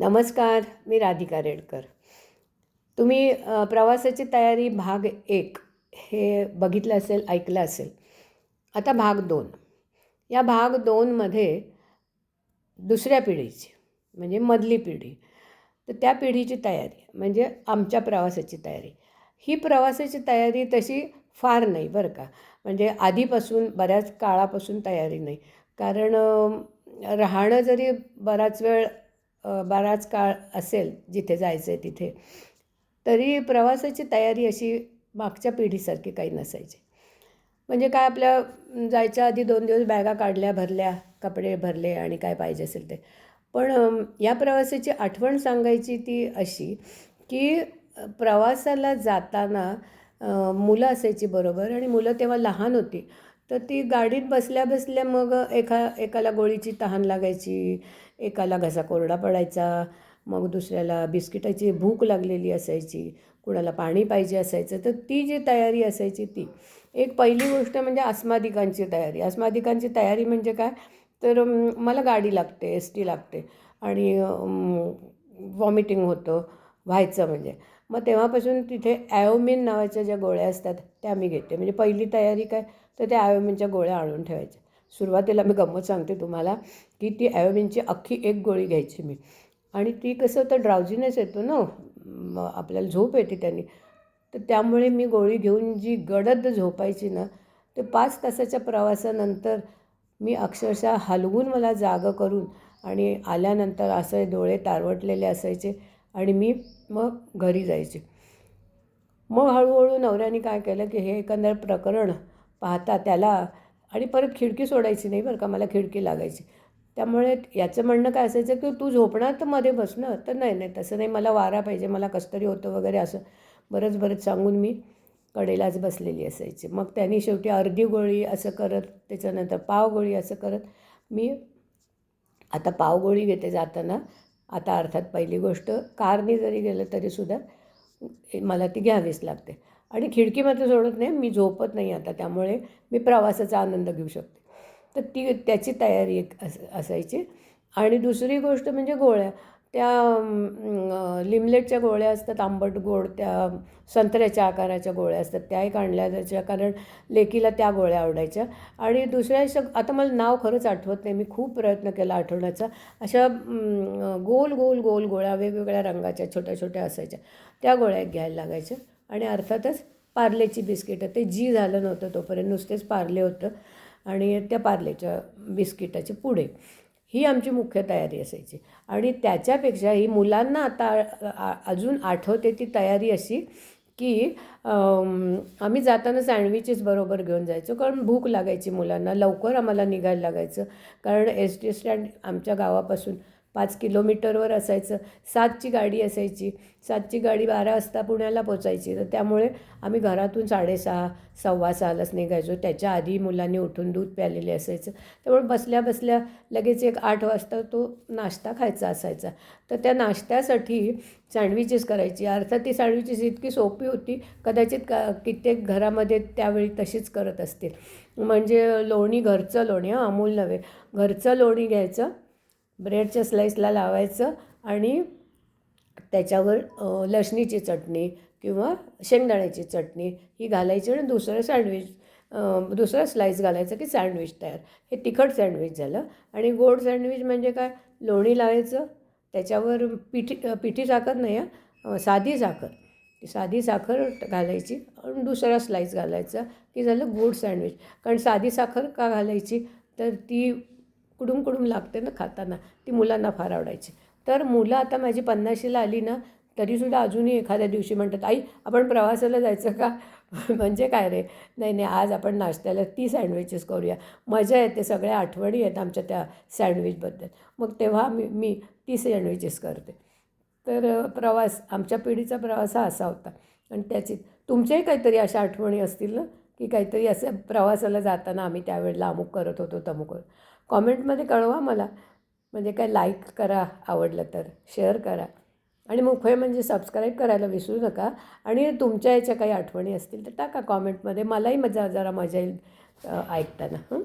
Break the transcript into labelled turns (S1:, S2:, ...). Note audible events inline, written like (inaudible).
S1: नमस्कार मी राधिका रेडकर. तुम्ही प्रवासाची तयारी भाग एक हे बघितलं असेल ऐकलं असेल. आता भाग दोन. या भाग दोनमध्ये दुसऱ्या पिढीची म्हणजे मधली पिढी तर त्या पिढीची तयारी म्हणजे आमच्या प्रवासाची तयारी. ही प्रवासाची तयारी तशी फार नाही बरं का. म्हणजे आधीपासून बऱ्याच काळापासून तयारी नाही. कारण राहणं जरी बराच वेळ बराच काळ असेल जिथे जायचं आहे तिथे. तरी प्रवासाची तयारी अशी मागच्या पिढीसारखी काही नसायची. म्हणजे काय आपल्या जायच्या आधी दोन दिवस बॅगा काढल्या भरल्या कपडे भरले आणि काय पाहिजे असेल ते. पण या प्रवासाची आठवण सांगायची ती अशी की प्रवासाला जाताना मुलं असायची बरोबर आणि मुलं तेव्हा लहान होती. तर ती गाडीत बसल्या बसल्या मग एका एकाला गोळीची तहान लागायची एकाला घसा कोरडा पडायचा मग दुसऱ्याला बिस्किटाची भूक लागलेली असायची कुणाला पाणी पाहिजे असायचं तर ती जी तयारी असायची ती. एक पहिली गोष्ट म्हणजे अस्मादिकांची तयारी. अस्मादिकांची तयारी म्हणजे काय? तर मला गाडी लागते एस टी लागते आणि वॉमिटिंग होतं व्हायचं म्हणजे. मग तेव्हापासून तिथे ॲओमिन नावाच्या ज्या गोळ्या असतात त्या मी घेते. म्हणजे पहिली तयारी काय? तर त्या ॲओमिनच्या गोळ्या आणून ठेवायच्या. सुरुवातीला मी गंमत सांगते तुम्हाला की ती ॲओमिनची अख्खी एक गोळी घ्यायची मी. आणि ती कसं होतं ड्राउझीनेस येतो ना आपल्याला झोप येते त्यांनी. तर त्यामुळे मी गोळी घेऊन जी गडद झोपायची ना ते पाच तासाच्या प्रवासानंतर मी अक्षरशः हलवून मला जागं करून आणि आल्यानंतर असे डोळे तारवटलेले असायचे. आणि मी मग घरी जायचे. मग हळूहळू नवऱ्याने काय केलं की हे एकंदर प्रकरण पाहता त्याला आणि परत खिडकी सोडायची नाही बरं का मला खिडकी लागायची. त्यामुळे याचं म्हणणं काय असायचं की तू झोपणार तर मध्ये बस ना तर नाही नाही तसं नाही मला वारा पाहिजे मला कसतरी होतं वगैरे असं बरंच बरंच सांगून मी कडेलाच बसलेली असायची. मग त्यांनी शेवटी अर्धी गोळी असं करत त्याच्यानंतर पावगोळी असं करत मी आता पावगोळी घेते जाताना आता अर्थात पहिली गोष्ट कारने जरी गेलं तरीसुद्धा मला ती घ्यावीच लागते. आणि खिडकी मात्र सोडत नाही मी झोपत नाही आता त्यामुळे मी प्रवासाचा आनंद घेऊ शकते. तर ती त्याची तयारी एक अस असायची. आणि दुसरी गोष्ट म्हणजे गोळ्या. त्या लिमलेटच्या गोळ्या असतात आंबट गोड त्या संत्र्याच्या आकाराच्या गोळ्या असतात त्या एक आणल्या जायच्या कारण लेकीला त्या गोळ्या आवडायच्या. आणि दुसऱ्या शक आता मला नाव खरंच आठवत नाही मी खूप प्रयत्न केला आठवण्याचा. अशा गोल गोल गोल गोळ्या वेगवेगळ्या रंगाच्या छोट्या छोट्या असायच्या. त्या गोळ्या एक घ्यायला लागायच्या आणि अर्थातच पार्लेची बिस्किटं. ते जी झालं नव्हतं तोपर्यंत नुसतेच पार्ले होतं आणि त्या पार्लेच्या बिस्किटाचे पुढे ही आमची मुख्य तयारी असायची. आणि त्याच्यापेक्षा ही मुलांना आता अजून आठवते ती तयारी अशी की आम्ही जाताना सँडविचेस बरोबर घेऊन जायचो कारण भूक लागायची मुलांना लवकर आम्हाला निघायला लागायचं. कारण एस टी स्टँड आमच्या गावापासून पाच किलोमीटरवर असायचं. सातची गाडी असायची. सातची गाडी बारा वाजता पुण्याला पोचायची. तर त्यामुळे आम्ही घरातून साडेसहा सव्वा सहालाच निघायचो. त्याच्या आधी मुलांनी उठून दूध प्यालेले असायचं. त्यामुळे बसल्या बसल्या लगेच एक आठ वाजता तो नाश्ता खायचा असायचा. तर त्या नाश्त्यासाठी सँडविचेस करायची. अर्थात ती सँडविचेस इतकी सोपी होती कदाचित का कित्येक घरामध्ये त्यावेळी तशीच करत असतील. म्हणजे लोणी घरचं लोणी हां अमूल नव्हे. घरचं लोणी घ्यायचं ब्रेडच्या स्लाईसला लावायचं आणि त्याच्यावर लसणीची चटणी किंवा शेंगदाण्याची चटणी ही घालायची आणि दुसरं सँडविच दुसरा स्लाईस घालायचं की सँडविच तयार. हे तिखट सँडविच झालं. आणि गोड सँडविच म्हणजे काय? लोणी लावायचं. त्याच्यावर पिठी पिठी साखर नाही हं, साधी साखर. साधी साखर घालायची आणि दुसरा स्लाईस घालायचा की झालं गोड सँडविच. कारण साधी साखर का घालायची? तर ती कुडूम कुडूम लागते ना खाताना ती मुलांना फार आवडायची. तर मुलं आता माझी पन्नाशीला आली ना तरीसुद्धा अजूनही एखाद्या दिवशी म्हणतात आई आपण प्रवासाला जायचं का? (laughs) म्हणजे काय रे? नाही नाही आज आपण नाश्त्याला ती सँडविचेस करूया. मजा येते सगळ्या आठवणी आहेत आमच्या त्या सँडविचबद्दल. मग तेव्हा मी मी ती सँडविचेस करते. तर प्रवास आमच्या पिढीचा प्रवास हा असा होता. आणि त्याची तुमच्याही काहीतरी अशा आठवणी असतील ना की काहीतरी असं प्रवासाला जाताना आम्ही त्यावेळेला अमुक करत होतो तमुक करत कॉमेंटमध्ये कळवा मला. म्हणजे काय लाईक करा आवडलं तर. शेअर करा. आणि मुख्य म्हणजे सबस्क्राईब करायला विसरू नका. आणि तुमच्या याच्या काही आठवणी असतील तर टाका कॉमेंटमध्ये. मलाही मजा जरा मजा येईल ऐकताना. हं?